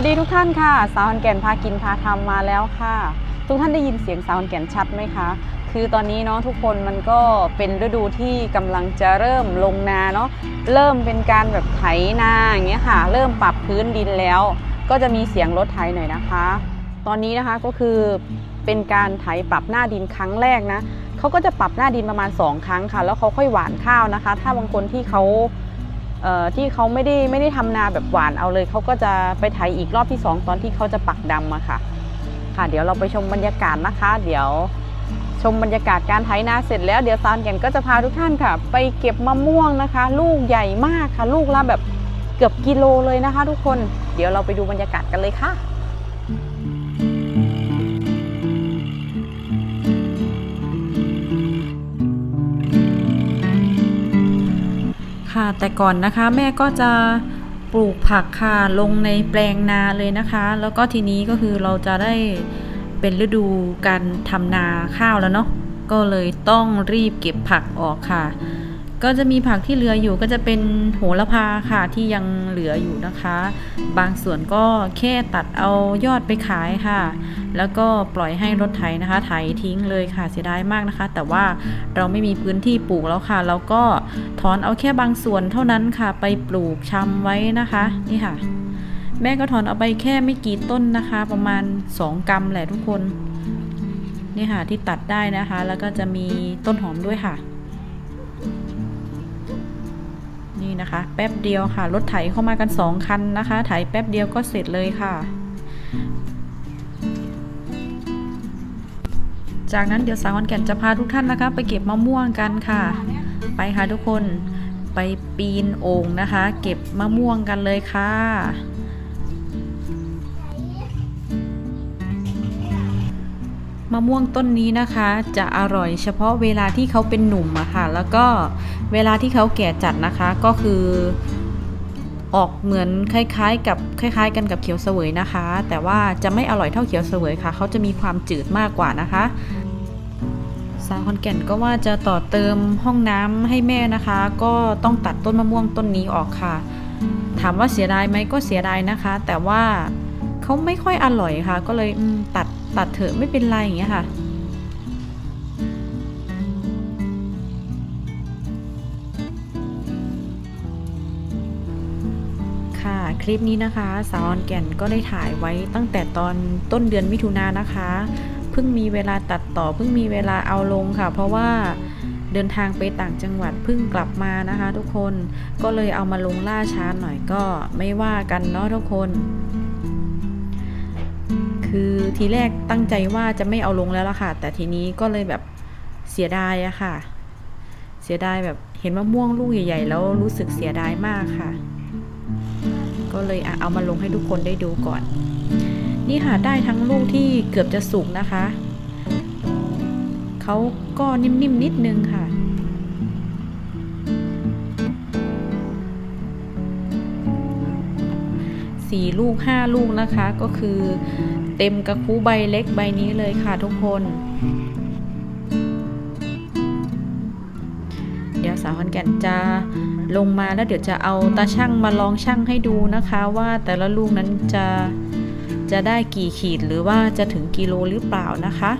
สวัสดีทุกท่านค่ะ สาวขอนแก่นพากินพาทำมาแล้วค่ะ ทุกท่านได้ยินเสียงสาวขอนแก่นชัดไหมคะ คือตอนนี้เนาะทุกคนมันก็เป็นฤดูที่กำลังจะเริ่มลงนาเนาะเริ่มเป็นการแบบไถนาอย่างเงี้ยค่ะ เริ่มปรับพื้นดินแล้ว ก็จะมีเสียงรถไถหน่อยนะคะ ตอนนี้นะคะก็คือเป็นการไถปรับหน้าดินครั้งแรกนะเขาก็จะปรับหน้าดินประมาณ 2 ครั้งค่ะ แล้วเขาค่อยหว่านข้าวนะคะ ถ้าบางคนที่เขา ที่เขาไม่ได้ไม่ได้ทำนาแบบหวานเอาเลยเขาก็จะไปไถอีกรอบที่ 2 ตอนที่เขาจะปักดำอะค่ะ ค่ะ เดี๋ยวเราไปชมบรรยากาศนะคะ เดี๋ยวชมบรรยากาศการไถนาเสร็จแล้วเดี๋ยวซานแก่นก็จะพาทุกท่านค่ะ ไปเก็บมะม่วงนะคะ ลูกใหญ่มากค่ะ ลูกละแบบเกือบกิโลเลยนะคะ ทุกคนเดี๋ยวเราไปดูบรรยากาศกันเลยค่ะ ค่ะ แต่ก่อนนะคะแม่ก็จะปลูกผักค่ะลงในแปลงนาเลยนะคะ แล้วก็ทีนี้ก็คือเราจะได้เป็นฤดูการทำนาข้าวแล้วเนาะก็เลยต้องรีบเก็บผักออกค่ะ ก็จะมีผักที่เหลืออยู่ก็จะเป็นโหระพาค่ะที่ยังเหลืออยู่นะคะ บางส่วนก็แค่ตัดเอายอดไปขายค่ะ แล้วก็ปล่อยให้รถไถนะคะไถทิ้งเลยค่ะเสียดายมากนะคะ แต่ว่าเราไม่มีพื้นที่ปลูกแล้วค่ะ เราก็ถอนเอาแค่บางส่วนเท่านั้นค่ะ ไปปลูกชำไว้นะคะนี่ค่ะ แม่ก็ถอนเอาไปแค่ไม่กี่ต้นนะคะ ประมาณ 2กรัมแหละทุกคนนี่ค่ะที่ตัดได้นะคะ แล้วก็จะมีต้นหอมด้วยค่ะ นี่นะคะ แป๊บเดียวค่ะ รถไถเข้ามากันสองคันนะคะ ไถแป๊บเดียวก็เสร็จเลยค่ะ จากนั้นเดี๋ยวสาวขอนแก่นจะพาทุกท่านนะคะ ไปเก็บมะม่วงกันค่ะ ไปค่ะทุกคนไปปีนโอ่งนะคะ เก็บมะม่วงกันเลยค่ะ มะม่วงต้นนี้นะคะ จะอร่อยเฉพาะเวลาที่เขาเป็นหนุ่มอะค่ะ แล้วก็เวลาที่เขาแก่จัดนะคะก็คือออกเหมือนคล้าย ๆ กับคล้าย ๆ กันกับเขียวเสวยนะคะ แต่ว่าจะไม่อร่อยเท่าเขียวเสวยค่ะ เขาจะมีความจืดมากกว่านะคะ สาวคอนแก่นก็ว่าจะต่อเติมห้องน้ำให้แม่นะคะ ก็ต้องตัดต้นมะม่วงต้นนี้ออกค่ะ ถามว่าเสียดายไหมก็เสียดายนะคะ แต่ว่าเขาไม่ค่อยอร่อยค่ะ ก็เลยตัด ตัดเถอะไม่เป็นไรอย่างเงี้ยค่ะ ค่ะคลิปนี้นะคะสาวออนแก่นก็ได้ถ่ายไว้ตั้งแต่ตอนต้นเดือนมิถุนายนนะคะ เพิ่งมีเวลาตัดต่อเพิ่งมีเวลาเอาลงค่ะ เพราะว่าเดินทางไปต่างจังหวัดเพิ่งกลับมานะคะ ทุกคนก็เลยเอามาลงล่าช้าหน่อยก็ไม่ว่ากันเนาะทุกคน คือทีแรกตั้งใจว่าจะไม่เอาลงแล้วล่ะค่ะ แต่ทีนี้ก็เลยแบบเสียดายอะค่ะ เสียดายแบบเห็นมะม่วงลูกใหญ่ ๆ แล้วรู้สึกเสียดายมากค่ะ ก็เลยเอามาลงให้ทุกคนได้ดูก่อน นี่ค่ะได้ทั้งลูกที่เกือบจะสุกนะคะเขาก็นิ่มๆนิดนึงค่ะสี่ลูกห้าลูกนะคะก็คือ เต็มกระคู้ใบเล็กใบนี้เลยค่ะทุกคน เดี๋ยวสาวขอนแก่นจะลงมาแล้วเดี๋ยวจะเอาตาช่างมาลองช่างให้ดูนะคะ ว่าแต่ละลูกนั้นจะจะได้กี่ขีดหรือว่าจะถึงกิโลหรือเปล่านะคะ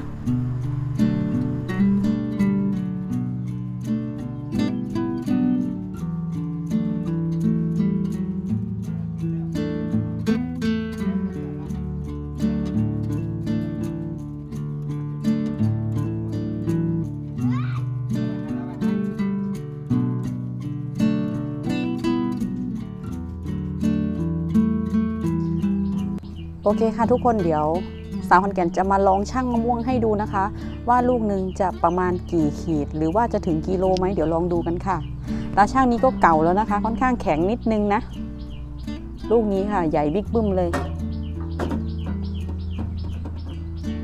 โอเคค่ะทุกคนเดี๋ยวสาวขอนแก่นจะมาลองชั่งมะม่วงให้ดูนะคะ ว่าลูกหนึ่งจะประมาณกี่ขีด หรือว่าจะถึงกิโลไหมเดี๋ยวลองดูกันค่ะตาช่างนี้ก็เก่าแล้วนะคะ ค่อนข้างแข็งนิดนึงนะ ลูกนี้ค่ะ ใหญ่บิ๊กบึ้มเลย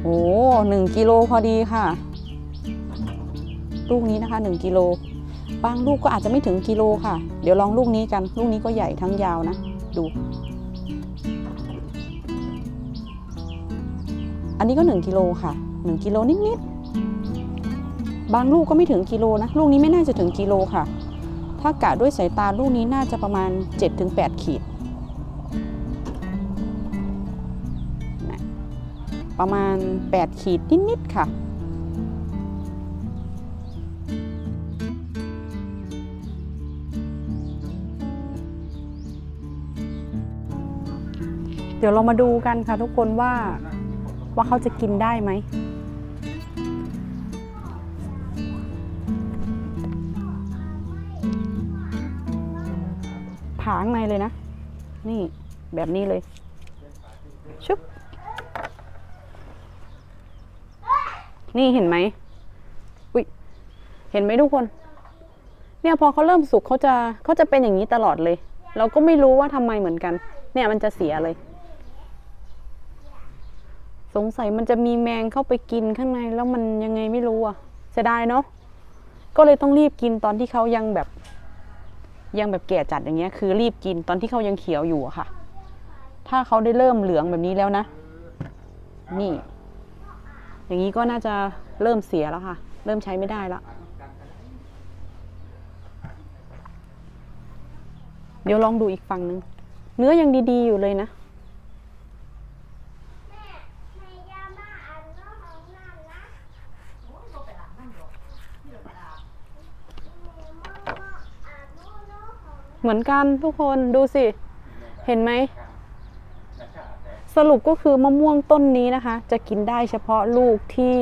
โอ้หนึ่งกิโลพอดีค่ะ ลูกนี้นะคะหนึ่งกิโลบางลูกก็อาจจะไม่ถึงกิโลค่ะ เดี๋ยวลองลูกนี้กัน ลูกนี้ก็ใหญ่ทั้งยาวนะ ดู นนี้ก็ 1กิโลค่ะ 1กิโลนิดๆ บางลูกก็ไม่ถึงกิโลนะ ลูกนี้ไม่น่าจะถึงกิโลค่ะ ถ้ากะด้วยสายตาลูกนี้น่าจะประมาณ 7-8 ขีด ประมาณ 8 ขีดนิดๆ ค่ะเดี๋ยวเรามาดูกันค่ะทุกคนว่า ว่าเขาจะกินได้ไหม ผางในเลยนะ นี่แบบนี้เลย ชุบ นี่เห็นไหมอุ้ยเห็นไหมทุกคน เนี่ยพอเขาเริ่มสุกเขาจะเขาจะเป็นอย่างนี้ตลอดเลย เราก็ไม่รู้ว่าทำไมเหมือนกัน เนี่ยมันจะเสียเลย สงสัยมันจะมีแมงเข้าไปกินข้างในแล้วมันยังไงไม่รู้อะเสียดายเนาะก็เลยต้องรีบกินตอนที่เขายังแบบ ยังแบบแก่จัดอย่างเงี้ย คือรีบกินตอนที่เขายังเขียวอยู่อะค่ะ ถ้าเขาได้เริ่มเหลืองแบบนี้แล้วนะ นี่ อย่างนี้ก็น่าจะเริ่มเสียแล้วค่ะ เริ่มใช้ไม่ได้แล้วเดี๋ยวลองดูอีกฝั่งหนึ่งเนื้อยังดีๆอยู่เลยนะ เหมือนกันทุกคนดูสิ เห็นไหม สรุปก็คือมะม่วงต้นนี้นะคะ จะกินได้เฉพาะลูกที่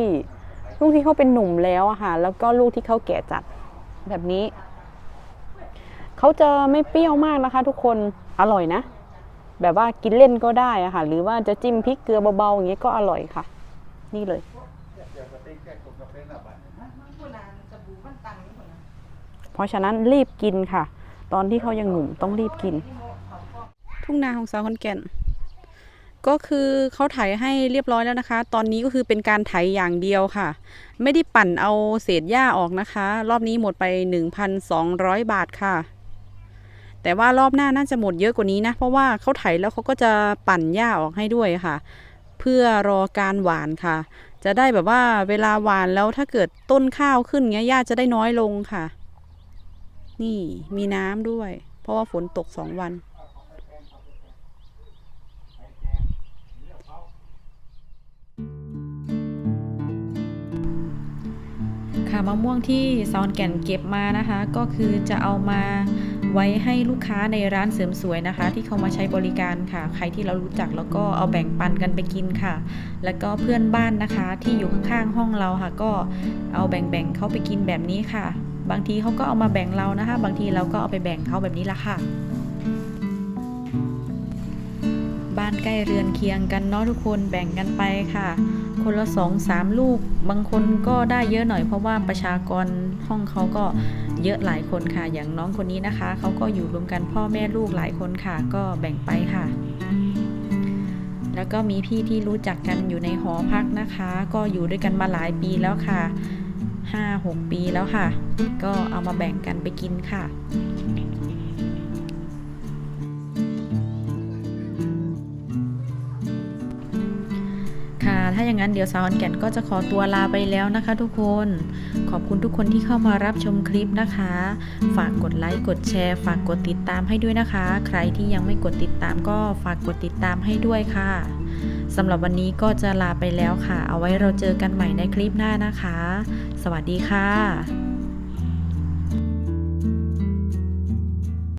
ลูกที่เขาเป็นหนุ่มแล้วอะค่ะ แล้วก็ลูกที่เขาแก่จัดแบบนี้ เขาจะไม่เปรี้ยวมากนะคะ ทุกคนอร่อยนะ แบบว่ากินเล่นก็ได้อะค่ะ หรือว่าจะจิ้มพริกเกลือเบาๆอย่างเงี้ยก็อร่อยค่ะ นี่เลยเพราะฉะนั้นรีบกินค่ะ ตอนที่เขายังหนุ่มต้องรีบกิน ทุ่งนาของสาวขอนแก่น ก็คือเขาไถให้เรียบร้อยแล้วนะคะ ตอนนี้ก็คือเป็นการไถอย่างเดียวค่ะ ไม่ได้ปั่นเอาเศษหญ้าออกนะคะ รอบนี้หมดไป 1,200 บาทค่ะ แต่ว่ารอบหน้าน่าจะหมดเยอะกว่านี้นะ เพราะว่าเขาไถแล้วเขาก็จะปั่นหญ้าออกให้ด้วยค่ะ เพื่อรอการหวานค่ะ จะได้แบบว่าเวลาหวานแล้วถ้าเกิดต้นข้าวขึ้นเงี้ยหญ้าจะได้น้อยลงค่ะ นี่มีน้ำด้วย เพราะว่าฝนตกสองวัน ค่ะมะม่วงที่ซอนแก่นเก็บมานะคะ ก็คือจะเอามาไว้ให้ลูกค้าในร้านเสริมสวยนะคะ ที่เขามาใช้บริการค่ะ ใครที่เรารู้จักแล้วก็เอาแบ่งปันกันไปกินค่ะ แล้วก็เพื่อนบ้านนะคะที่อยู่ข้างๆห้องเราค่ะ ก็เอาแบ่งๆเขาไปกินแบบนี้ค่ะ บางทีเขาก็เอามาแบ่งเรานะคะ บางทีเราก็เอาไปแบ่งเขาแบบนี้ละค่ะ บ้านใกล้เรือนเคียงกันเนาะทุกคนแบ่งกันไปค่ะ คนละสองสามลูก บางคนก็ได้เยอะหน่อยเพราะว่าประชากรห้องเขาก็เยอะหลายคนค่ะ อย่างน้องคนนี้นะคะเขาก็อยู่รวมกันพ่อแม่ลูกหลายคนค่ะ ก็แบ่งไปค่ะแล้วก็มีพี่ที่รู้จักกันอยู่ในหอพักนะคะ ก็อยู่ด้วยกันมาหลายปีแล้วค่ะ ห้าหกปีแล้วค่ะ ก็เอามาแบ่งกันไปกินค่ะค่ะ ถ้าอย่างนั้นเดี๋ยวสาวขอนแก่นก็จะขอตัวลาไปแล้วนะคะ ทุกคน ขอบคุณทุกคนที่เข้ามารับชมคลิปนะคะ ฝากกดไลค์กดแชร์ ฝากกดติดตามให้ด้วยนะคะ ใครที่ยังไม่กดติดตามก็ฝากกดติดตามให้ด้วยค่ะสำหรับวันนี้ก็จะลาไปแล้วค่ะ เอาไว้เราเจอกันใหม่ในคลิปหน้านะคะ สวัสดีค่ะ